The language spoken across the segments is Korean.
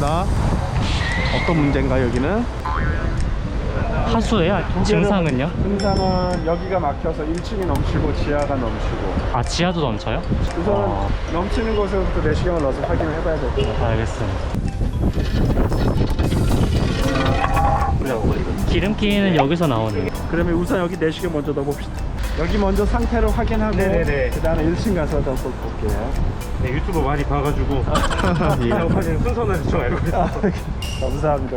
나왔습니다. 어떤 문제인가 여기는? 하수예요? 증상은요? 증상은 여기가 막혀서 1층이 넘치고 지하가 넘치고 아 지하도 넘쳐요? 우선은 아. 넘치는 곳에서부터 내시경을 넣어서 확인을 해봐야 될 것 같아요. 알겠습니다. 기름기는 여기서 나오네요. 그러면 우선 여기 내시경 먼저 넣어봅시다. 여기 먼저 상태를 확인하고 네네네. 그 다음에 1층 가서 더 볼게요. 네, 유튜브 많이 봐가지고 예. 작업하시는 순서는 대충 알고 있어요. 아, 감사합니다.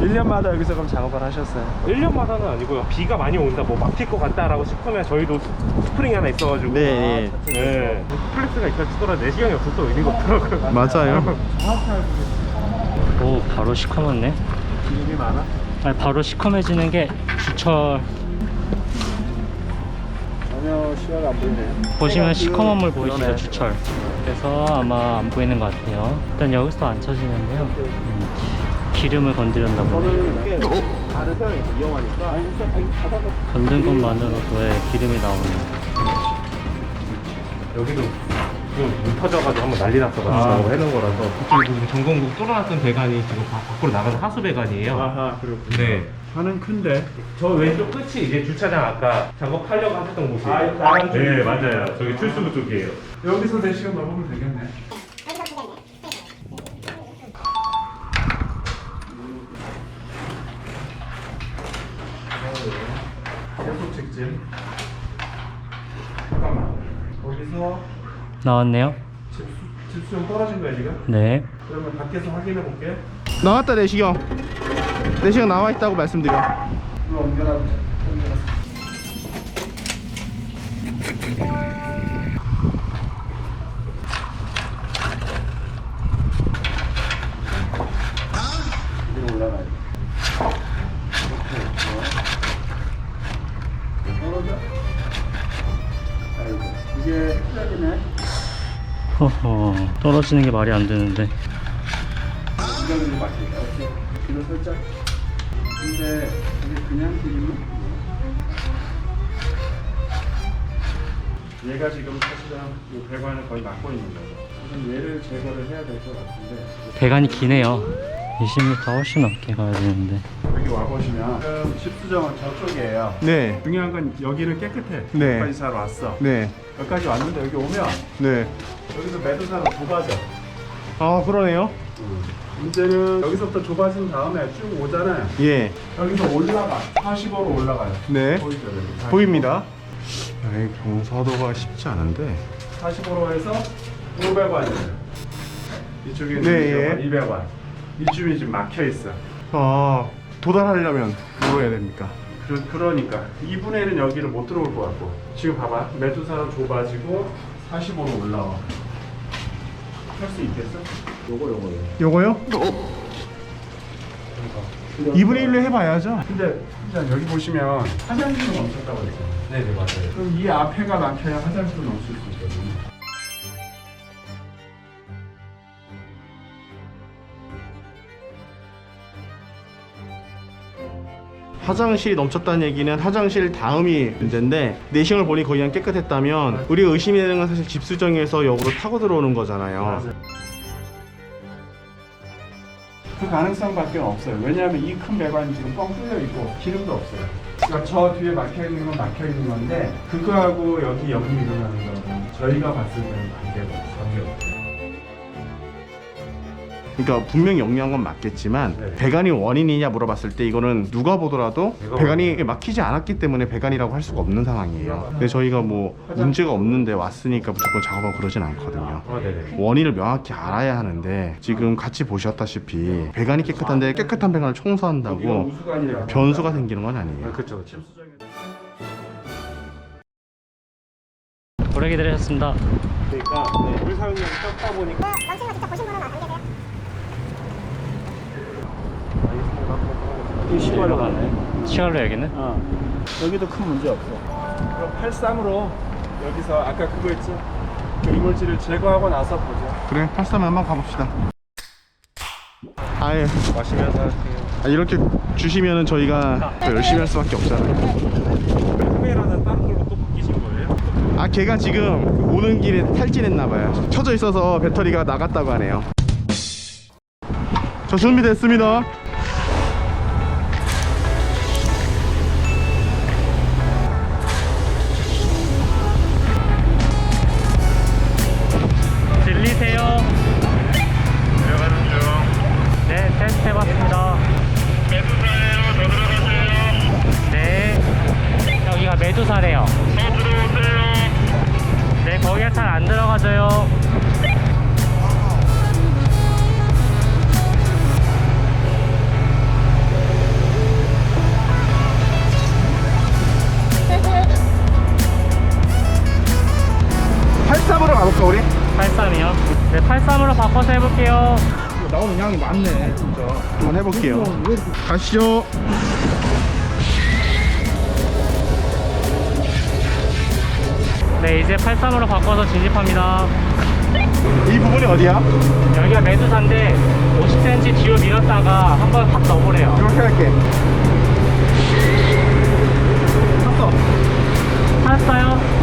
1년마다 여기서 그럼 작업을 하셨어요? 1년마다는 아니고요. 비가 많이 온다, 뭐 막힐 것 같다라고 싶으면 저희도 스- 스프링이 하나 있어가지고. 네, 아, 네. 플렉스가 있다 치더라도 내시경이 없어서 또 의미가 없더라고요. 맞아요. 오 바로 시커멓네. 기름이 많아? 아니, 바로 시커매지는 게 주철 전혀 시야가 안 보이네요. 보시면 해가 시커먼 물 보이시죠 그러네. 주철. 그래서 아마 안 보이는 것 같아요. 일단 여기서 안 쳐지는데요. 음, 기름을 건드렸나 보네. 저는 이게 다른 사람이 위험하니까 아니 일단 아니, 바다가 건든 것만으로도 왜 기름이 나오네요. 여기도 물 터져가지고 한번 난리 났어가지고 아. 해놓은 거라서 그쪽에 지금 전공국 뚫어놨던 배관이 지금 바- 밖으로 나가는 하수 배관이에요. 아하 그렇군요. 네. 하는 큰데 저 왼쪽 끝이 이제 주차장 아까 작업하려고 하셨던 곳이에요. 아, 나간 쪽이요? 네, 맞아요. 저기 출수구 쪽이에요. 여기서 내시경 넣어보면 되겠네. 계속 직진. 잠깐만. 거기서 나왔네요. 집수, 집수용 떨어진 거야 지금? 네. 그러면 밖에서 확인해 볼게. 나왔다 내시경. 내시경 나와 있다고 말씀드려. 이거 옮겨라. 떨어져. 아이고, 이게 시작이네. 허허 떨어지는 게 말이 안 되는데. 이거는 막히다. 이렇게 뒤로 살짝. 근데 이게 그냥 기름은 얘가 지금 사실은 이 배관을 거의 막고 있는 거죠. 얘를 제거를 해야 될 것 같은데 배관이 기네요. 20m 훨씬 넘게 가야 되는데. 여기 와 보시면 지금 집수정은 저쪽이에요. 네, 중요한 건 여기는 깨끗해. 네. 여기까지 잘 왔어. 네, 여기까지 왔는데 여기 오면 네. 여기서 매도사로 좁아져. 아, 그러네요. 문제는 여기서부터 좁아진 다음에 쭉 오잖아요. 예, 여기서 올라가. 45로 올라가요. 네. 보이죠? 여기? 보입니다. 여기 경사도가 쉽지 않은데. 45로 해서 500원이에요. 이쪽에 네, 200원, 200원. 이쯤이 지금 막혀 있어. 아, 도달하려면 뭐 해야 됩니까? 그, 그러 니까 2분의 1은 여기를 못 들어올 것 같고 지금 봐봐 메두사로 좁아지고 45로 올라와 할 수 있겠어? 요거 요거 요거 요거요? 2분의 1로 해봐야죠. 근데 일단 여기 보시면 화장실은 멈췄다고 그랬잖아 네, 네, 맞아요. 그럼 이 앞에가 막혀야 화장실을 멈출 수 있거 화장실이 넘쳤다는 얘기는 화장실 다음이 문제인데 내시경을 보니 거의 그냥 깨끗했다면 우리가 의심이 되는 건 사실 집수정에서 역으로 타고 들어오는 거잖아요. 그 가능성밖에 없어요. 왜냐하면 이 큰 배관이 지금 뻥 뚫려 있고 기름도 없어요. 그러니까 저 뒤에 막혀 있는 건 막혀 있는 건데 그거하고 여기 여기 일어나는 거는 저희가 봤을 때는 관계가 없어요. 그러니까 분명히 영리한 건 맞겠지만 네. 배관이 원인이냐 물어봤을 때 이거는 누가 보더라도 내가 배관이 막히지 않았기 때문에 배관이라고 할 수가 없는 상황이에요. 근데 저희가 뭐 문제가 없는데 왔으니까 무조건 작업하고 그러진 않거든요. 아, 네네. 원인을 명확히 알아야 하는데 지금 같이 보셨다시피 배관이 깨끗한데 깨끗한 배관을 청소한다고 변수가 생기는 건 아니에요. 그렇죠, 그렇죠. 오래 기다리셨습니다. 그러니까 네, 물 사용량이 적다 보니까 남친과 직접 보신 분은 안 계세요? 이 시갈로 가네. 시갈로 여기는? 어. 여기도 큰 문제 없어. 그럼 83으로 여기서 아까 그거 있지? 그 이물질을 제거하고 나서 보자. 그래, 83 한번 가봅시다. 아예 마시면서 하세요. 아, 이렇게 주시면은 저희가 더 열심히 할 수밖에 없잖아요. 카메라는 다른 걸로 또 바뀌신 거예요? 아 걔가 지금 오는 길에 탈진했나 봐요. 켜져 있어서 배터리가 나갔다고 하네요. 저 준비됐습니다. 안 들어가져요. 팔삼으로 가볼까 우리? 83이요. 네, 83으로 바꿔서 해볼게요. 나오는 양이 많네 진짜 한번 해볼게요. 가시죠. 네, 이제 83으로 바꿔서 진입합니다. 이 부분이 어디야? 여기가 메두사인데 50cm 뒤로 밀었다가 한 번 확 넣어보래요. 이렇게 할게. 탔어.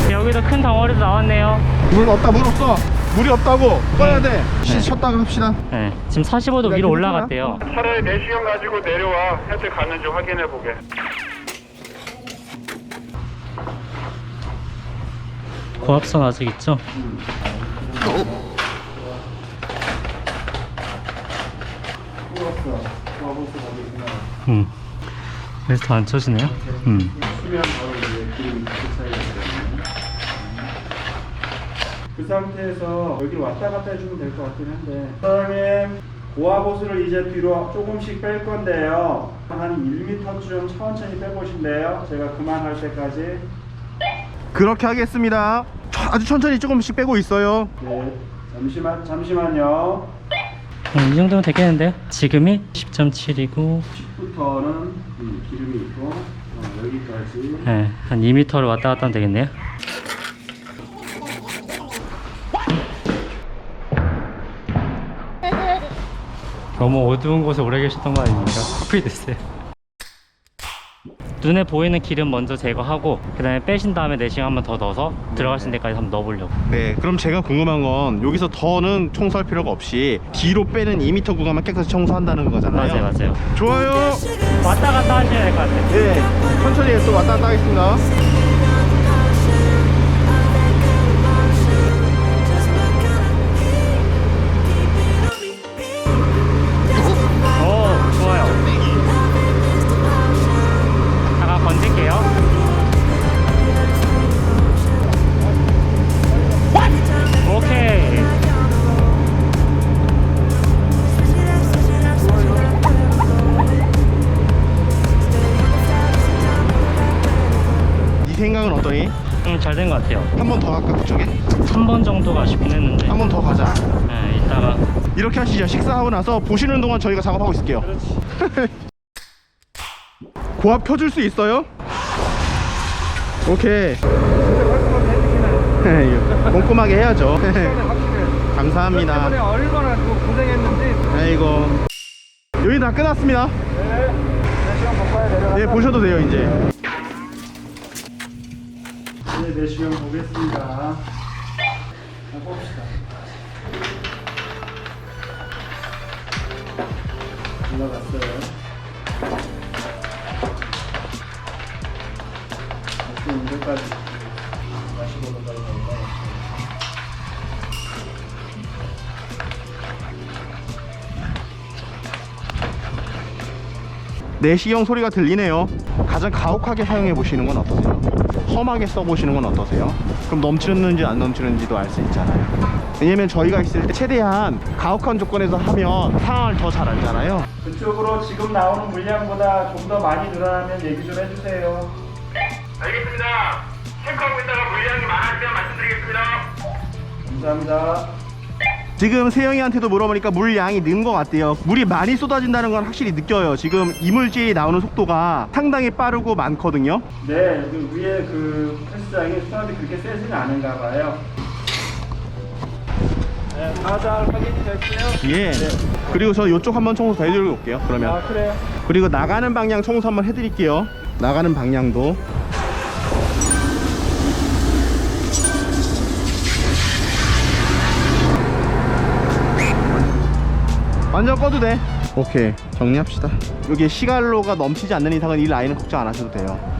네, 여기도 큰 덩어리도 나왔네요. 물 없다 물 없어. 물이 없다고 꺼야 돼. 시 쉬었다가 합시다. 네, 지금 45도 위로 올라갔대요. 차라리 내시경 가지고 내려와. 혜택 가는지 확인해 보게. 고압선 아직 있죠? 음. 그래서 더안 쳐지네요. 음. 그 상태에서 여기 왔다 갔다 해주면 될 것 같긴 한데 사장님 고압호스를 이제 뒤로 조금씩 뺄 건데요 한 1m쯤 천천히 빼보신대요 제가 그만할 때까지 그렇게 하겠습니다. 아주 천천히 조금씩 빼고 있어요. 네 잠시만, 잠시만요 음, 이 정도면 되겠는데요? 지금이 10.7이고 10부터는 기름이 있고 어, 여기까지 네, 한 2m를 왔다 갔다 하면 되겠네요. 너무 어두운 곳에 오래 계셨던 거 아닙니까? 커피 드세요. 눈에 보이는 기름 먼저 제거하고 그 다음에 빼신 다음에 내시경 한번 더 넣어서 들어가신 데까지 한번 넣어보려고 네, 그럼 제가 궁금한 건 여기서 더는 청소할 필요가 없이 뒤로 빼는 2m 구간만 깨끗이 청소한다는 거잖아요. 맞아요 맞아요 좋아요. 왔다 갔다 하셔야 될 것 같아요 네, 천천히 또 왔다 갔다 하겠습니다. 생각은 어떠니? 음, 잘 된 것 같아요 한 번더 할까 그쪽에? 한 번 정도가 아쉽긴 했는데 한 번 더 가자. 네, 이따가 이렇게 하시죠. 식사하고 나서 보시는 동안 저희가 작업하고 있을게요. 고압 켜줄 수 있어요? 오케이. 꼼꼼하게 해야죠. 감사합니다. 얼마나 고생했는지 아이고. 여기 다 끝났습니다. 네, 보셔도 돼요, 이제. 네, 내시경 보겠습니다. 자, 봅시다. 올라갔어요 내시경 소리가 들리네요. 가장 가혹하게 사용해 보시는 건 어떠세요? 험하게 써 보시는 건 어떠세요? 그럼 넘치는지 안 넘치는지도 알 수 있잖아요. 왜냐면 저희가 있을 때 최대한 가혹한 조건에서 하면 상황을 더 잘 알잖아요. 그쪽으로 지금 나오는 물량보다 좀 더 많이 늘어나면 얘기 좀 해주세요 알겠습니다. 체크하고 있다가 물량이 많아지면 말씀드리겠습니다. 감사합니다 지금 세영이한테도 물어보니까 물 양이 는 것 같대요. 물이 많이 쏟아진다는 건 확실히 느껴요. 지금 이물질이 나오는 속도가 상당히 빠르고 많거든요. 네, 그 위에 그 헬스장이 수압이 그렇게 세지는 않은가 봐요. 네, 다잘 확인이 됐어요? 예. 그리고 저 이쪽 한번 청소 더 해드리고 올게요. 그러면. 아, 그래요? 그리고 나가는 방향 청소 한번 해드릴게요. 나가는 방향도. 완전 꺼도 돼. 오케이 정리합시다 여기 시갈로가 넘치지 않는 이상은 이 라인은 걱정 안 하셔도 돼요